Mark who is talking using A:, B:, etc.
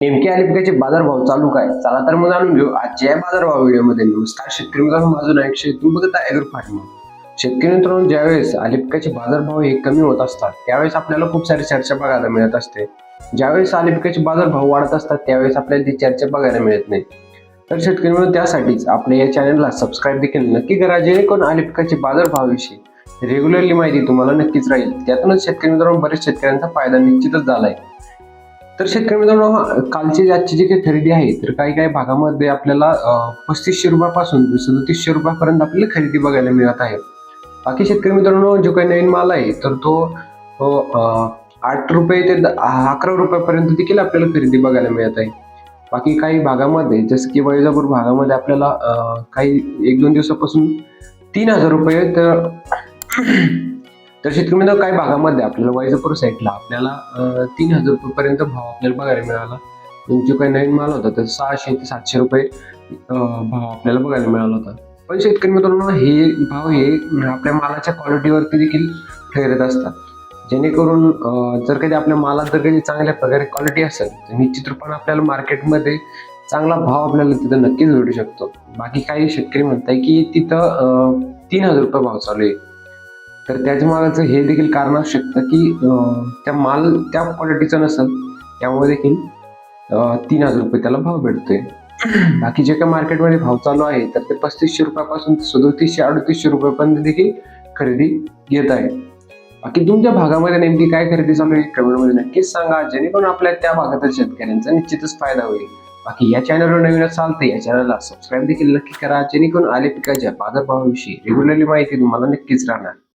A: नेमके अलिपिकाचे बाजारभाव चालू काय? चला तर मग जाणून घेऊ. आजच्या या बाजारभाव व्हिडिओमध्ये नमस्कार शेतकरी मित्रांनो माझं नाव एकशे तुम्ही बघत आहे ॲग्रो शेतकरी मित्रांनो ज्यावेळेस अलिपिकाचे बाजारभाव हे कमी होत असतात त्यावेळेस आपल्याला खूप सारी चर्चा बघायला मिळत असते. ज्यावेळेस अलिपिकाचे बाजारभाव वाढत असतात त्यावेळेस आपल्याला ती चर्चा बघायला मिळत नाही. तर शेतकरी मित्रांनो त्यासाठीच आपल्या या चॅनलला सबस्क्राईब देखील नक्की करा जेणेकरून अलिपिकाचे बाजारभावाविषयी रेग्युलरली माहिती तुम्हाला नक्कीच राहील. त्यातूनच शेतकरी मित्रांनो बरेच शेतकऱ्यांचा फायदा निश्चितच झाला आहे तर शेतकरी मित्रांनो कालची आजची जी काही खरेदी आहे तर काही काही भागामध्ये आपल्याला पस्तीसशे रुपयापासून सदतीसशे रुपयापर्यंत आपल्याला खरेदी बघायला मिळत आहे. बाकी शेतकरी मित्रांनो जो काही नवीन माल आहे तर तो हो, आठ रुपये ते द- अकरा रुपयापर्यंत देखील आपल्याला खरेदी बघायला मिळत आहे. बाकी काही भागामध्ये जसं की वैजापूर भागामध्ये आपल्याला काही एक दोन दिवसापासून तीन हजार रुपये तर तर शेतकरी काही भागामध्ये आपल्याला वैजापूर साईडला आपल्याला तीन हजार रुपयेपर्यंत भाव आपल्याला बघायला मिळाला. जो काही नवीन माल होता तर सहाशे ते सातशे रुपये भाव आपल्याला बघायला मिळाला होता. पण शेतकरी मित्रांनो हे भाव हे आपल्या मालाच्या क्वालिटीवरती देखील ठरत असतात. जेणेकरून जर कधी आपल्या मालात जर कधी चांगल्या प्रकारे क्वालिटी असेल तर निश्चित रूपाने आपल्याला मार्केटमध्ये चांगला भाव आपल्याला तिथं नक्कीच भेटू शकतो. बाकी काही शेतकरी म्हणताय की तिथं तीन हजार रुपये भाव चालू आहे. तर त्याच्या मागाचं हे देखील कारण असू शकतं की त्या माल त्या क्वालिटीचा नसेल त्यामुळे देखील तीन हजार रुपये त्याला भाव भेटतोय. बाकी जे काही मार्केटमध्ये भाव चालू आहे तर ते पस्तीसशे रुपयापासून सदोतीसशे अडतीसशे रुपयापर्यंत देखील खरेदी घेत आहे. बाकी तुमच्या भागामध्ये नेमकी काय खरेदी चालू आहे कमेंटमध्ये नक्कीच सांगा जेणेकरून आपल्या त्या भागातील शेतकऱ्यांचा निश्चितच फायदा होईल. बाकी या चॅनलवर नवीन असाल तर या चॅनलला सबस्क्राईब देखील नक्की करा जेणेकरून आले पिकाच्या बाजारभावाविषयी रेग्युलरली माहिती तुम्हाला नक्कीच राहणार.